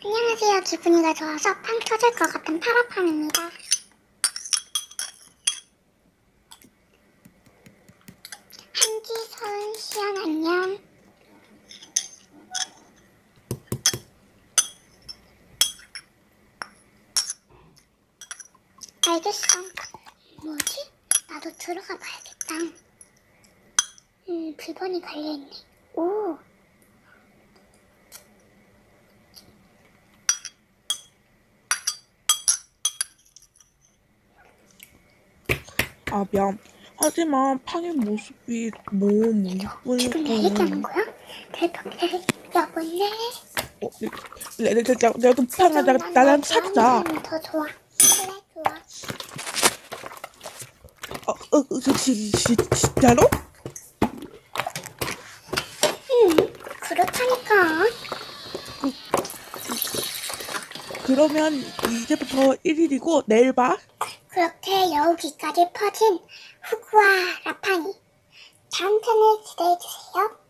진짜 기분이가 좋아서 팡 터질 것 같은 파라팡입니다. 한기서은 시연 안녕. 알겠어. 뭐지? 나도 들어가 봐야겠다. 음, 비번이 걸려있네. 오. 아 미안. 하지만 팡의 모습이 너무 지금 내 얘기하는. 거야? 대박해. 여보네. 어, 내, 내, 내, 내, 내가 팡아 나, 나랑 사귀자. 더 좋아. 그래, 좋아. 어, 어, 어, 지, 지, 지, 진짜로? 응, 그렇다니까. 그러면 이제부터 1일이고 내일 봐. 그렇게 여우기까지 퍼진 후구와 라팡이. 다음 편을 기대해주세요.